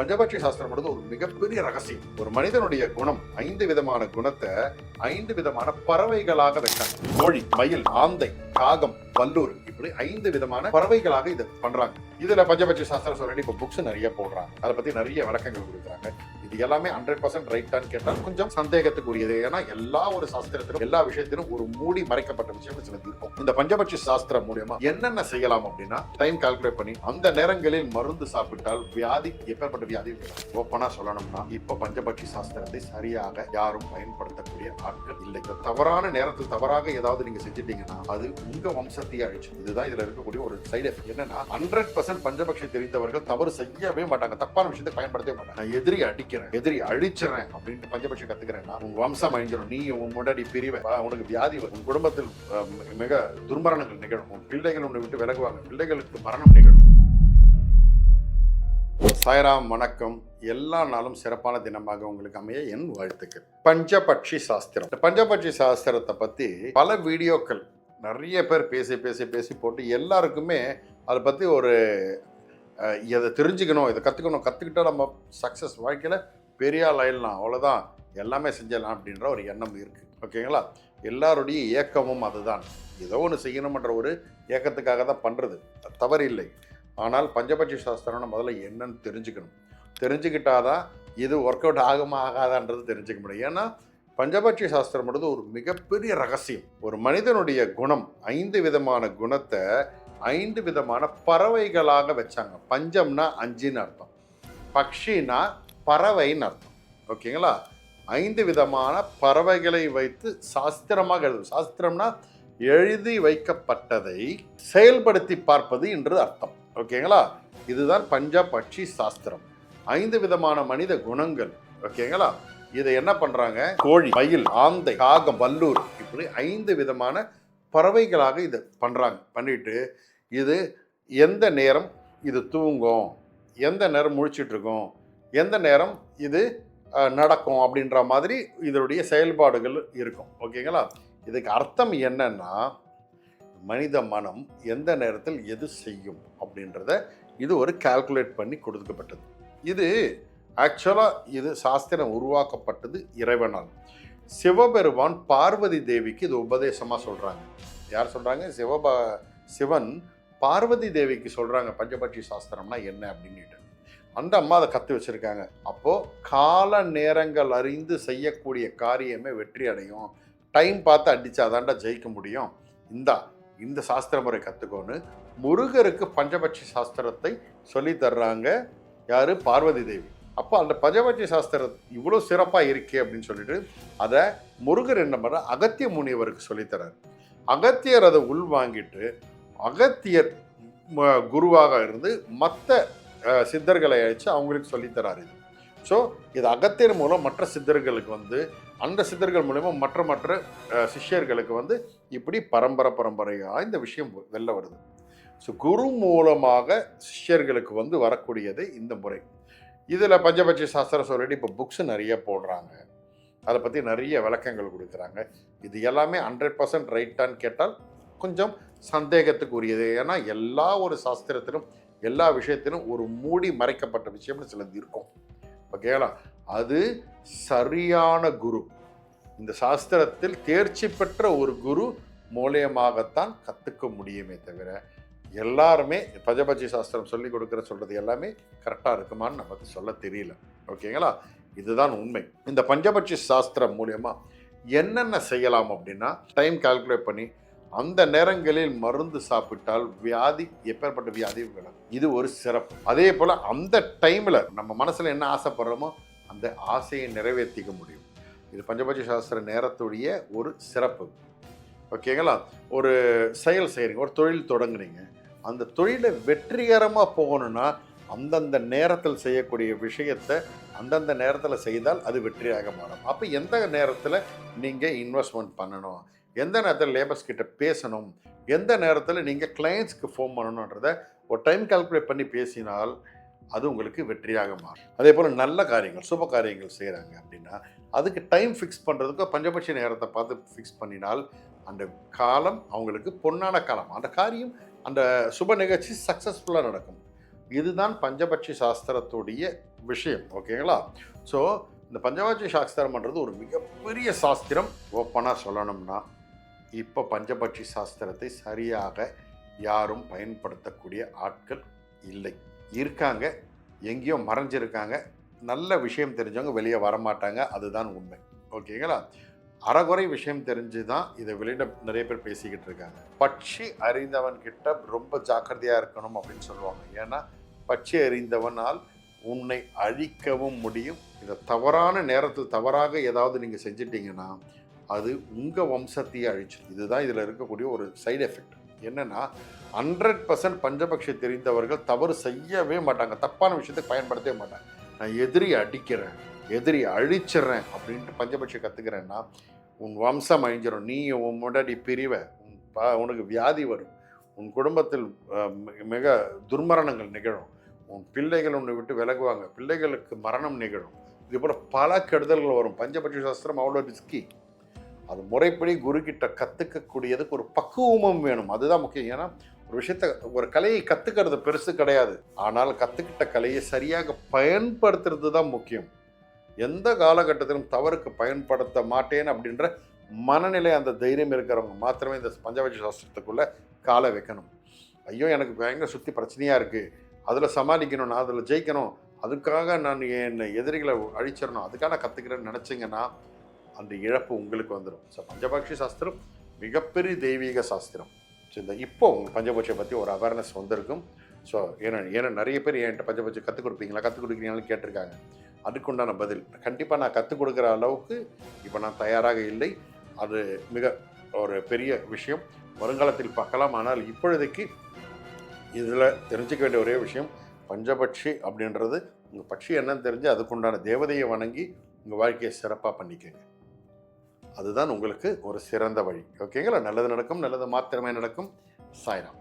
பஞ்சபட்சி சாஸ்திரம் ஒரு மிகப்பெரிய ரகசியம். ஒரு மனிதனுடைய குணம் ஐந்து விதமான குணத்தை ஐந்து விதமான பறவைகளாக வைக்கிறாங்க கோழி மயில் ஆந்தை. காகம் வல்லூர் இப்படி ஐந்து விதமான பறவைகளாக இதை பண்றாங்க. இதுல பஞ்சபட்சி சாஸ்திரம் சொல்லி இப்ப புக்ஸ் நிறைய போடுறாங்க. அதை பத்தி நிறைய விளக்கங்கள் கொடுக்குறாங்க. இது எல்லாமே ஹண்ட்ரட் பர்சன்ட் ரைட்டான்னு கேட்டால் கொஞ்சம் சந்தேகத்துக்குரியது. ஏன்னா எல்லா ஒரு சாஸ்திரத்திலும் எல்லா விஷயத்திலும் ஒரு மூடி மறைக்கப்பட்ட விஷயம் சிலது இருக்கும். இந்த பஞ்சபட்சி சாஸ்திரம் மூலியமா என்னென்ன செய்யலாம் அப்படின்னா டைம் கால்குலேட் பண்ணி அந்த நேரங்களில் மருந்து சாப்பிட்டால் வியாதி எப்பேற்பட்ட வியாதி ஓப்பனா சொல்லணும்னா இப்ப பஞ்சபட்சி சாஸ்திரத்தை சரியாக யாரும் பயன்படுத்தக்கூடிய ஆட்கள் இல்லை. தவறான நேரத்தில் தவறாக ஏதாவது நீங்க செஞ்சிட்டீங்கன்னா அது உங்க வம்சத்தையே அழிச்சு இதுதான் இதுல இருக்கக்கூடிய ஒரு சைடு எஃபெக்ட் என்னன்னா ஹண்ட்ரட் பர்சன்ட் பஞ்சபட்சி தெரிந்தவர்கள் தவறு செய்யவே மாட்டாங்க. தப்பான விஷயத்தை பயன்படுத்தவே மாட்டாங்க. நான் எதிரி அடிக்கிறேன் எதிரி அழிச்சிறேன் அப்படின்ட்டு பஞ்சபட்சி கத்துக்கிறேன்னா உன் வம்சம் அழிஞ்சிடும் நீ உன் முன்னாடி பிரிவை. உனக்கு வியாதி வரும் உன் குடும்பத்தில் மிக துர்மரணங்கள் நிகழும். உன் பிள்ளைகள் உன்னை விட்டு விலகுவாங்க. பிள்ளைகளுக்கு மரணம் நிகழும். சாய்ராம் வணக்கம். எல்லா நாளும் சிறப்பான தினமாக உங்களுக்கு அமைய என் வாழ்த்துக்கள். பஞ்சபட்சி சாஸ்திரம். இந்த பஞ்சபட்சி சாஸ்திரத்தை பத்தி பல வீடியோக்கள் நிறைய பேர் பேசி பேசி பேசி போட்டு எல்லாருக்குமே அதை பற்றி ஒரு இதை தெரிஞ்சுக்கணும் இதை கற்றுக்கணும் கற்றுக்கிட்டா நம்ம சக்ஸஸ் வாழ்க்கையில் பெரிய ஆயிடலாம். அவ்வளோதான் எல்லாமே செஞ்சிடலாம் அப்படின்ற ஒரு எண்ணம் இருக்குது ஓகேங்களா எல்லாருடைய ஏக்கமும் அதுதான். ஏதோ ஒன்று செய்யணுமன்ற ஒரு ஏக்கத்துக்காக தான் பண்ணுறது தவறு இல்லை. ஆனால் பஞ்சபட்ச சாஸ்திரம்னு முதல்ல என்னன்னு தெரிஞ்சுக்கணும். தெரிஞ்சுக்கிட்டாதான் இது ஒர்க் அவுட் ஆகுமா ஆகாதான்றது தெரிஞ்சுக்க முடியும். ஏன்னா பஞ்சபட்சி சாஸ்திரம்ன்றது ஒரு மிகப்பெரிய ரகசியம். ஒரு மனிதனுடைய குணம் ஐந்து விதமான குணத்தை ஐந்து விதமான பறவைகளாக வச்சாங்க. பஞ்சம்னா அஞ்சுன்னு அர்த்தம். பக்ஷினா பறவைன்னு அர்த்தம். ஓகேங்களா? ஐந்து விதமான பறவைகளை வைத்து சாஸ்திரமாக எழுதும். சாஸ்திரம்னா எழுதி வைக்கப்பட்டதை செயல்படுத்தி பார்ப்பது என்று அர்த்தம். ஓகேங்களா? இதுதான் பஞ்சபட்சி சாஸ்திரம். ஐந்து விதமான மனித குணங்கள். ஓகேங்களா? இதை என்ன பண்றாங்க? கோழி. மயில் ஆந்தை காகம் வல்லூர் இப்படி ஐந்து விதமான பறவைகளாக இதை பண்றாங்க. பண்ணிட்டு இது எந்த நேரம் இது தூங்கும்? எந்த நேரம் முழிச்சிட்டு இருக்கும்? எந்த நேரம் இது நடக்கும்? அப்படின்ற மாதிரி இதனுடைய செயல்பாடுகள் இருக்கும். ஓகேங்களா? இதுக்கு அர்த்தம் என்னன்னா மனித மனம் எந்த நேரத்தில் எது செய்யும் அப்படின்றத இது ஒரு கால்குலேட் பண்ணி கொடுக்கப்பட்டது. இது ஆக்சுவலாக இது சாஸ்திரம் உருவாக்கப்பட்டது இறைவனால். சிவபெருமான் பார்வதி தேவிக்கு இது உபதேசமாக சொல்கிறாங்க யார் சொல்கிறாங்க சிவப சிவன் பார்வதி தேவிக்கு சொல்கிறாங்க பஞ்சபட்சி சாஸ்திரம்னா என்ன அப்படின்னுட்டு அந்த அம்மா அதை கற்று வச்சுருக்காங்க. அப்போது கால நேரங்கள் அறிந்து செய்யக்கூடிய காரியமே வெற்றி அடையும். டைம் பார்த்து அடிச்சாதாண்டா ஜெயிக்க முடியும். இந்தா இந்த சாஸ்திர முறை கற்றுக்கோன்னு முருகருக்கு பஞ்சபட்சி சாஸ்திரத்தை சொல்லி தர்றாங்க யார்? பார்வதி தேவி. அப்போ அந்த பஞ்சபட்சி சாஸ்திரம் இவ்வளோ சிறப்பாக இருக்கே அப்படின்னு சொல்லிட்டு அதை முருகர் என்ன பண்ண அகத்திய முனிவருக்கு சொல்லித்தரார். அகத்தியர் அதை உள்வாங்கிட்டு அகத்தியர் குருவாக இருந்து மற்ற சித்தர்களை அழைச்சு அவங்களுக்கு சொல்லித்தரார் இது. ஸோ இது அகத்தியர் மூலம் மற்ற சித்தர்களுக்கு வந்து அந்த சித்தர்கள் மூலயமா மற்ற மற்ற சிஷ்யர்களுக்கு வந்து இப்படி பரம்பரை பரம்பரையாக இந்த விஷயம் வெளில வருது. ஸோ குரு மூலமாக சிஷ்யர்களுக்கு வந்து வரக்கூடியது இந்த முறை. இதில் பஞ்சபட்ச சாஸ்திரம் சொல்லிட்டு இப்போ புக்ஸ் நிறைய போடுறாங்க. அதை பற்றி நிறைய விளக்கங்கள் கொடுக்குறாங்க. இது எல்லாமே ஹண்ட்ரட் பர்சன்ட் ரைட்டான்னு கேட்டால் கொஞ்சம் சந்தேகத்துக்குரியது. ஏன்னா எல்லா ஒரு சாஸ்திரத்திலும் எல்லா விஷயத்திலும் ஒரு மூடி மறைக்கப்பட்ட விஷயம்னு சிலது இருக்கும். ஓகேங்களா அது சரியான குரு. இந்த சாஸ்திரத்தில் தேர்ச்சி பெற்ற ஒரு குரு மூலியமாகத்தான் கற்றுக்க முடியுமே தவிர எல்லாருமே பஜபஜி சாஸ்திரம் சொல்லி கொடுக்குற சொல்கிறது எல்லாமே கரெக்டாக இருக்குமான்னு நமக்கு சொல்ல தெரியல. ஓகேங்களா? இதுதான் உண்மை. இந்த பஞ்சபட்சி சாஸ்திரம் மூலயமா என்னென்ன செய்யலாம் அப்படின்னா டைம் கால்குலேட் பண்ணி அந்த நேரங்களில் மருந்து சாப்பிட்டால் வியாதி எப்பேற்பட்ட வியாதி விடும் இது ஒரு சிறப்பு. அதே போல் அந்த டைமில் நம்ம மனசில் என்ன ஆசைப்படுறோமோ அந்த ஆசையை நிறைவேற்றிக்க முடியும். இது பஞ்சபட்சி சாஸ்திர நேரத்துடைய ஒரு சிறப்பு. ஓகேங்களா? ஒரு செயல் செய்கிறீங்க ஒரு தொழில் தொடங்குனீங்க அந்த தொழிலை வெற்றிகரமாக போகணும்னா அந்தந்த நேரத்தில் செய்யக்கூடிய விஷயத்தை அந்தந்த நேரத்தில் செய்தால் அது வெற்றியாக மாறும். அப்போ எந்த நேரத்தில் நீங்கள் இன்வெஸ்ட்மெண்ட் பண்ணணும்? எந்த நேரத்தில் லேபர்ஸ் கிட்ட பேசணும்? எந்த நேரத்தில் நீங்கள் கிளைண்ட்ஸ்க்கு ஃபோன் பண்ணணுன்றத ஒரு டைம் கால்குலேட் பண்ணி பேசினால் அது உங்களுக்கு வெற்றியாக மாறும். அதே போல் நல்ல காரியங்கள் சுப காரியங்கள் செய்கிறாங்க அப்படின்னா அதுக்கு டைம் ஃபிக்ஸ் பண்ணுறதுக்கு பஞ்சபட்ச நேரத்தை பார்த்து ஃபிக்ஸ் பண்ணினால் அந்த காலம் அவங்களுக்கு பொன்னான காலம். அந்த காரியம் அந்த சுப நிகழ்ச்சி சக்ஸஸ்ஃபுல்லாக நடக்கும். இதுதான் பஞ்சபட்சி சாஸ்திரத்துடைய விஷயம் ஓகேங்களா ஸோ இந்த பஞ்சபட்சி சாஸ்திரம்ன்றது ஒரு மிகப்பெரிய சாஸ்திரம். ஓப்பனாக சொல்லணும்னா இப்போ பஞ்சபட்சி சாஸ்திரத்தை சரியாக யாரும் பயன்படுத்தக்கூடிய ஆட்கள் இல்லை. இருக்காங்க எங்கேயோ மறைஞ்சிருக்காங்க. நல்ல விஷயம் தெரிஞ்சவங்க வெளியே வரமாட்டாங்க அதுதான் உண்மை ஓகேங்களா அறகுறை விஷயம் தெரிஞ்சு தான் இதை வெளியிட நிறைய பேர் பேசிக்கிட்டு இருக்காங்க. பட்சி அறிந்தவன் கிட்ட ரொம்ப ஜாக்கிரதையாக இருக்கணும் அப்படின்னு சொல்லுவாங்க. ஏன்னா பட்சி அறிந்தவனால் உன்னை அழிக்கவும் முடியும். இதை தவறான நேரத்தில் தவறாக ஏதாவது நீங்கள் செஞ்சிட்டிங்கன்னா அது உங்கள் வம்சத்தையே அழிச்சிடும் இதுதான் இதில் இருக்கக்கூடிய ஒரு சைடு எஃபெக்ட் என்னென்னா ஹண்ட்ரட் பர்சன்ட் பஞ்சபக்ஷி தெரிந்தவர்கள் தவறு செய்யவே மாட்டாங்க. தப்பான விஷயத்தை பயன்படுத்தவே மாட்டாங்க. நான் எதிரி அடிக்கிறேன். எதிரி அழிச்சிடுறேன் அப்படின்ட்டு பஞ்சபட்சி கற்றுக்கிறேன்னா உன் வம்சம் அழிஞ்சிடும் நீ உன் முன்னாடி பிரிவை உன் ப உனக்கு வியாதி வரும். உன் குடும்பத்தில் மிக துர்மரணங்கள் நிகழும். உன் பிள்ளைகள் உன்னை விட்டு விலகுவாங்க. பிள்ளைகளுக்கு மரணம் நிகழும். இது பல கெடுதல்கள் வரும். பஞ்சபட்சி சாஸ்திரம் அவ்வளோ ரிஸ்கி அது முறைப்படி குரு கற்றுக்கக்கூடியதுக்கு ஒரு பக்குவமும் வேணும். அதுதான் முக்கியம். ஏன்னா ஒரு விஷயத்த ஒரு கலையை கற்றுக்கிறது பெருசு கிடையாது. ஆனால் கற்றுக்கிட்ட கலையை சரியாக பயன்படுத்துறது தான் முக்கியம். எந்த காலகட்டத்திலும் தவறுக்கு பயன்படுத்த மாட்டேன் அப்படின்ற மனநிலை அந்த தைரியம் இருக்கிறவங்க மாத்திரமே இந்த பஞ்சவஜ சாஸ்திரத்துக்குள்ள காலை வைக்கணும். ஐயோ எனக்கு பயங்கர சுற்றி பிரச்சனையாக இருக்குது அதில் சமாளிக்கணும் நான் அதில் ஜெயிக்கணும். அதுக்காக நான் என் எதிரிகளை அழிச்சிடணும். அதுக்காக நான் கற்றுக்கிறேன்னு நினச்சிங்கன்னா அந்த இழப்பு உங்களுக்கு வந்துடும் ஸோ பஞ்சபக்ஷி சாஸ்திரம் மிகப்பெரிய தெய்வீக சாஸ்திரம். ஸோ இந்த இப்போ உங்கள் பஞ்சபட்சியை பற்றி ஒரு அவேர்னஸ் வந்திருக்கும். ஸோ ஏன்னா ஏன்னா நிறைய பேர் என்கிட்ட பஞ்சபட்சி கற்றுக் கொடுப்பீங்களா? கற்றுக் கொடுக்குறீங்களான்னு கேட்டிருக்காங்க. அதுக்குண்டான பதில். கண்டிப்பாக நான் கற்றுக் கொடுக்குற அளவுக்கு இப்போ நான் தயாராக இல்லை. அது மிக ஒரு பெரிய விஷயம். வருங்காலத்தில் பார்க்கலாம். ஆனால் இப்பொழுதைக்கு இதில் தெரிஞ்சுக்க வேண்டிய ஒரே விஷயம் பஞ்சபட்சி அப்படின்றது உங்கள் பட்சி என்னன்னு தெரிஞ்சு அதுக்குண்டான தேவதையை வணங்கி உங்கள் வாழ்க்கையை சிறப்பாக பண்ணிக்கங்க. அதுதான் உங்களுக்கு ஒரு சிறந்த வழி. ஓகேங்களா? நல்லது நடக்கும் நல்லது மாத்திரமே நடக்கும். சாய்ராம்.